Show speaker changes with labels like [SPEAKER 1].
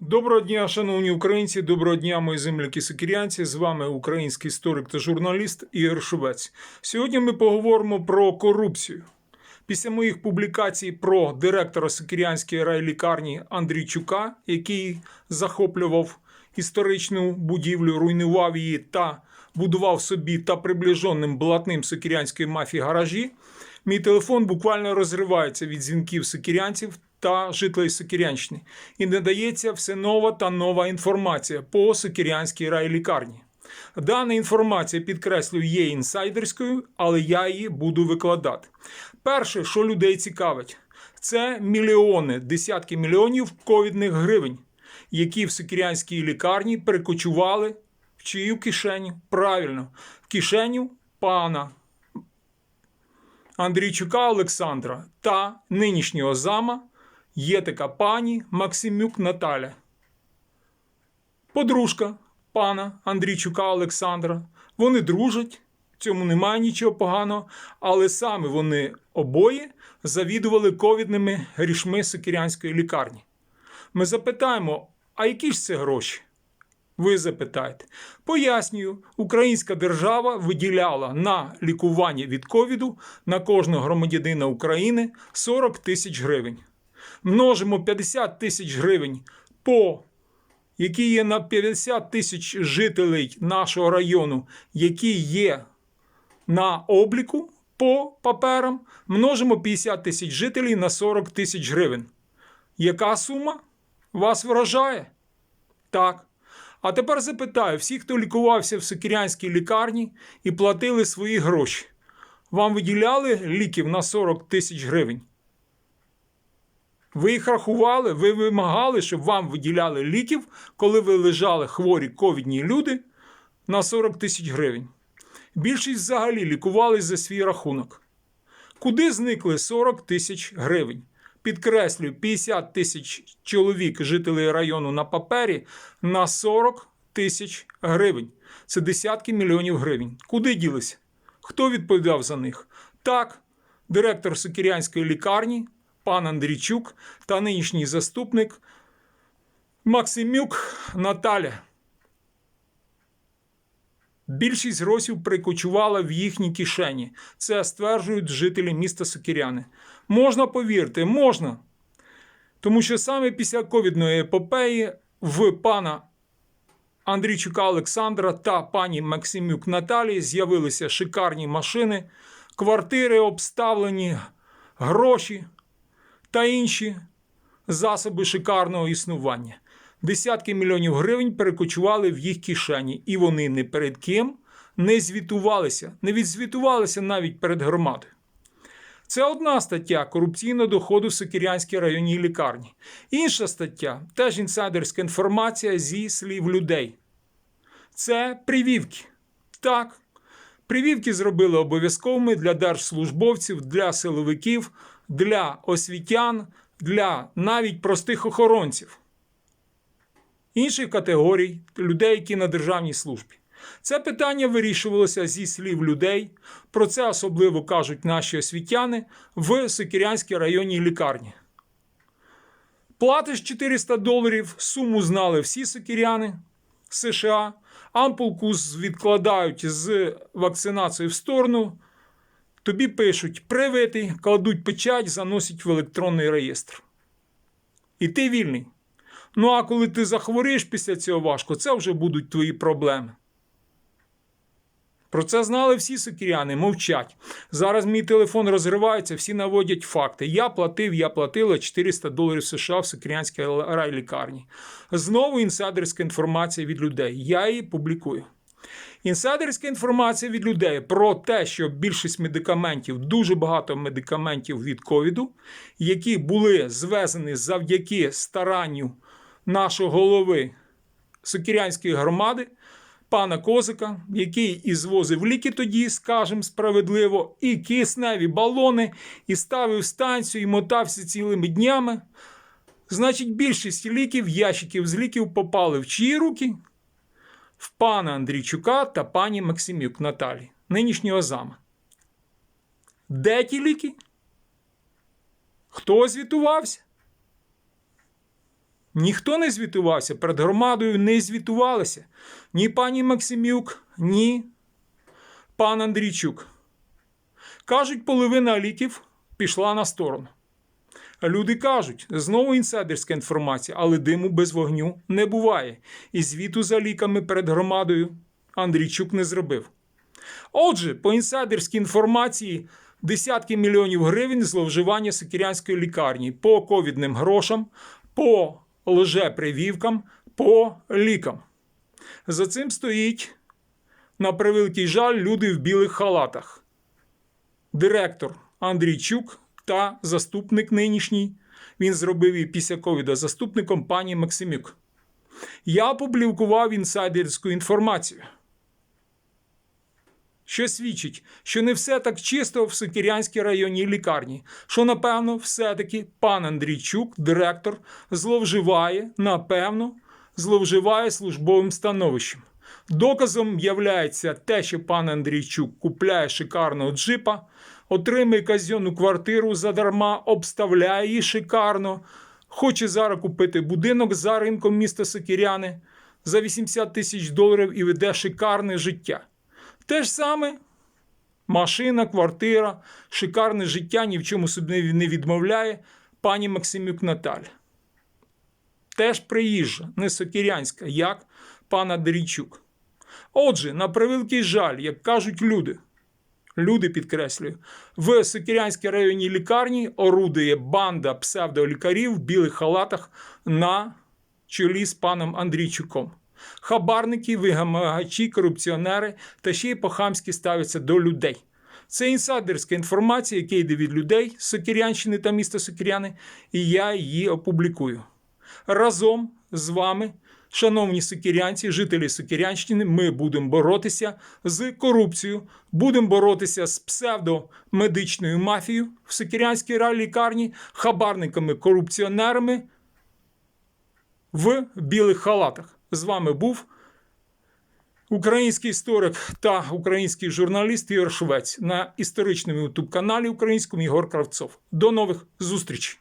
[SPEAKER 1] Доброго дня, шановні українці, доброго дня, мої земляки сокирянці. З вами український історик та журналіст Ігор Шувець. Сьогодні ми поговоримо про корупцію. Після моїх публікацій про директора Сокирянської райлікарні Андрійчука, який захоплював історичну будівлю, руйнував її та будував собі та приближеним блатним сокирянської мафії гаражі, мій телефон буквально розривається від дзвінків сокирянців та жителів Сокирянщини і надається все нова та нова інформація по Сокирянській райлікарні. Дана інформація, підкреслюю, є інсайдерською, але я її буду викладати. Перше, що людей цікавить, це мільйони, десятки мільйонів ковідних гривень, які в Сокирянській лікарні перекочували в чию кишеню? Правильно, в кишеню пана Андрійчука Олександра та нинішнього зама є така пані Максимюк Наталя. Подружка пана Андрійчука Олександра. Вони дружать, в цьому немає нічого поганого, але саме вони обоє завідували ковідними грішми Сокирянської лікарні. Ми запитаємо, а які ж це гроші? Ви запитаєте. Пояснюю, українська держава виділяла на лікування від ковіду на кожного громадянина України 40 тисяч гривень. Множимо 50 тисяч гривень по які є на 50 тисяч жителей нашого району, які є на обліку по паперам, множимо 50 тисяч жителів на 40 тисяч гривень. Яка сума вас вражає? Так. А тепер запитаю всіх, хто лікувався в Сокирянській лікарні і платили свої гроші. Вам виділяли ліків на 40 тисяч гривень? Ви їх рахували, ви вимагали, щоб вам виділяли ліків, коли ви лежали хворі ковідні люди на 40 тисяч гривень. Більшість взагалі лікувались за свій рахунок. Куди зникли 40 тисяч гривень? Підкреслюю, 50 тисяч чоловік, жителів району на папері, на 40 тисяч гривень. Це десятки мільйонів гривень. Куди ділися? Хто відповідав за них? Так, директор Сокирянської лікарні, пан Андрійчук та нинішній заступник Максимюк Наталя. Більшість грошей прикочувала в їхні кишені. Це стверджують жителі міста Сокиряни. Можна повірити, можна. Тому що саме після ковідної епопеї в пана Андрійчука Олександра та пані Максимюк Наталії з'явилися шикарні машини, квартири обставлені, гроші та інші засоби шикарного існування. Десятки мільйонів гривень перекочували в їх кишені, і вони не перед ким не звітувалися, не відзвітувалися навіть перед громадою. Це одна стаття корупційного доходу в Сокирянській районній лікарні. Інша стаття теж інсайдерська інформація зі слів людей. Це привівки. Так, привівки зробили обов'язковими для держслужбовців, для силовиків, для освітян, для навіть простих охоронців. Інших категорій людей, які на державній службі. Це питання вирішувалося зі слів людей. Про це особливо кажуть наші освітяни в Сокирянській районній лікарні. Платиш 400 доларів, суму знали всі сокиряни США. Ампулку відкладають з вакцинацією в сторону. Тобі пишуть привитий, кладуть печать, заносять в електронний реєстр. І ти вільний. Ну а коли ти захворієш після цього важко, це вже будуть твої проблеми. Про це знали всі сокиряни, мовчать. Зараз мій телефон розривається, всі наводять факти. Я платив, я платила 400 доларів США в Сокирянській райлікарні. Знову інсайдерська інформація від людей. Я її публікую. Інсайдерська інформація від людей про те, що більшість медикаментів, дуже багато медикаментів від ковіду, які були звезені завдяки старанню нашого голови Сокирянської громади, пана Козика, який і звозив ліки тоді, скажімо справедливо, і кисневі балони, і ставив станцію, і мотався цілими днями. Значить, більшість ліків, ящиків з ліків попали в чиї руки? В пана Андрійчука та пані Максимюк Наталі, нинішнього зама. Де ті ліки? Хто звітувався? Ніхто не звітувався, перед громадою не звітувалися. Ні пані Максимюк, ні пан Андрійчук. Кажуть, половина ліків пішла на сторону. Люди кажуть, знову інсайдерська інформація, але диму без вогню не буває. І звіту за ліками перед громадою Андрійчук не зробив. Отже, по інсайдерській інформації десятки мільйонів гривень зловживання Сокірянської лікарні по ковідним грошам, по лжепривівкам, по лікам. За цим стоїть, на превеликий жаль, люди в білих халатах. Директор Андрійчук та заступник нинішній. Він зробив і після ковіда заступником пані Максимюк. Я опублікував інсайдерську інформацію що свідчить, що не все так чисто в Сокірянській районній лікарні, що, напевно, все-таки пан Андрійчук, директор, зловживає, напевно, зловживає службовим становищем. Доказом являється те, що пан Андрійчук купляє шикарного джипа, отримує казенну квартиру задарма, обставляє її шикарно, хоче зараз купити будинок за ринком міста Сокіряни за 80 тисяч доларів і веде шикарне життя. Те ж саме машина, квартира, шикарне життя ні в чому собі не відмовляє пані Максимюк Наталя. Теж приїжджа, не сокірянська, як пан Андрійчук. Отже, на превеликий жаль, як кажуть люди, люди підкреслюю, в Сокірянській районній лікарні орудує банда псевдолікарів в білих халатах на чолі з паном Андрійчуком. Хабарники, вигамагачі, корупціонери та ще й по-хамськи ставляться до людей. Це інсайдерська інформація, яка йде від людей з Сокірянщини та міста Сокіряни, і я її опублікую. Разом з вами, шановні сокірянці, жителі Сокірянщини, ми будемо боротися з корупцією, будемо боротися з псевдомедичною мафією в Сокірянській лікарні, хабарниками, корупціонерами в білих халатах. З вами був український історик та український журналіст Ігор Швець на історичному ютуб каналі українському Ігор Кравцов. До нових зустрічей!